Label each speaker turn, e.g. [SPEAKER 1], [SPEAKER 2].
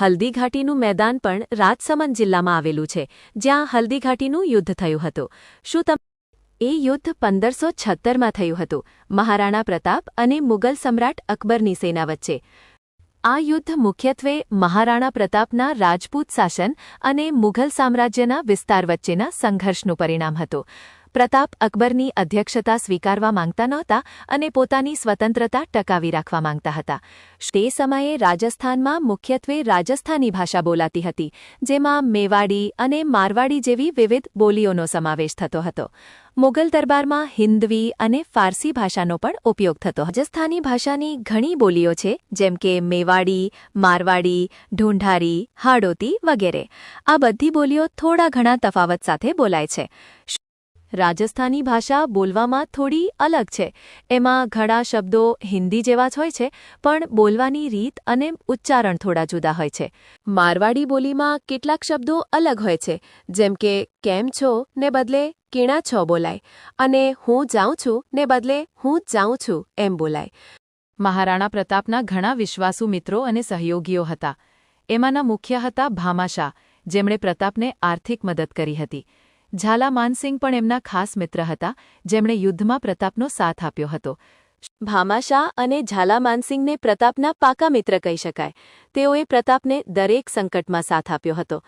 [SPEAKER 1] હલ્દીઘાટીનું મેદાન પણ રાજસમંદ જિલ્લામાં આવેલું છે, જ્યાં હલ્દીઘાટીનું યુદ્ધ થયું હતું. શું તમે? એ યુદ્ધ પંદરસો છત્તરમાં થયું હતું. મહારાણા પ્રતાપ અને મુગલ સમ્રાટ અકબરની સેના વચ્ચે. આ યુદ્ધ મુખ્યત્વે મહારાણા પ્રતાપના રાજપૂત શાસન અને મુઘલ સામ્રાજ્યના વિસ્તાર વચ્ચેના સંઘર્ષનું પરિણામ હતું. પ્રતાપ અકબરની અધ્યક્ષતા સ્વીકારવા માંગતા નહોતા અને પોતાની સ્વતંત્રતા ટકાવી રાખવા માંગતા હતા. તે સમયે રાજસ્થાનમાં મુખ્યત્વે રાજસ્થાની ભાષા બોલાતી હતી, જેમાં મેવાડી અને મારવાડી જેવી વિવિધ બોલીઓનો સમાવેશ થતો હતો. મુગલ દરબારમાં હિન્દવી અને ફારસી ભાષાનો પણ ઉપયોગ થતો. રાજસ્થાની ભાષાની ઘણી બોલીઓ છે, જેમ કે મેવાડી, મારવાડી, ઢૂંઢારી, હાડોતી વગેરે. આ બધી બોલીઓ થોડા ઘણા તફાવત સાથે બોલાય છે. રાજસ્થાની ભાષા બોલવામાં થોડી અલગ છે. એમાં ઘણા શબ્દો હિન્દી જેવા જ હોય છે, પણ બોલવાની રીત અને ઉચ્ચારણ થોડા જુદા હોય છે. મારવાડી બોલીમાં કેટલાક શબ્દો અલગ હોય છે, જેમ કે, કેમ છો? ને બદલે, કીણા છો? બોલાય. અને, હું જાઉં છું? ને બદલે, હું જાઉં છું એમ બોલાય. મહારાણા પ્રતાપના ઘણા વિશ્વાસુ મિત્રો અને સહયોગીઓ હતા. એમાંના મુખ્ય હતા ભામાશા જેમણે પ્રતાપને આર્થિક મદદ કરી હતી. ઝાલા માનસિંહ પણ એમના ખાસ મિત્ર હતા, જેમણે યુદ્ધમાં પ્રતાપનો સાથ આપ્યો હતો. ભામાશા અને ઝાલા માનસિંહને પ્રતાપના પાકા મિત્ર કહી શકાય. તેઓએ પ્રતાપને દરેક સંકટમાં સાથ આપ્યો હતો.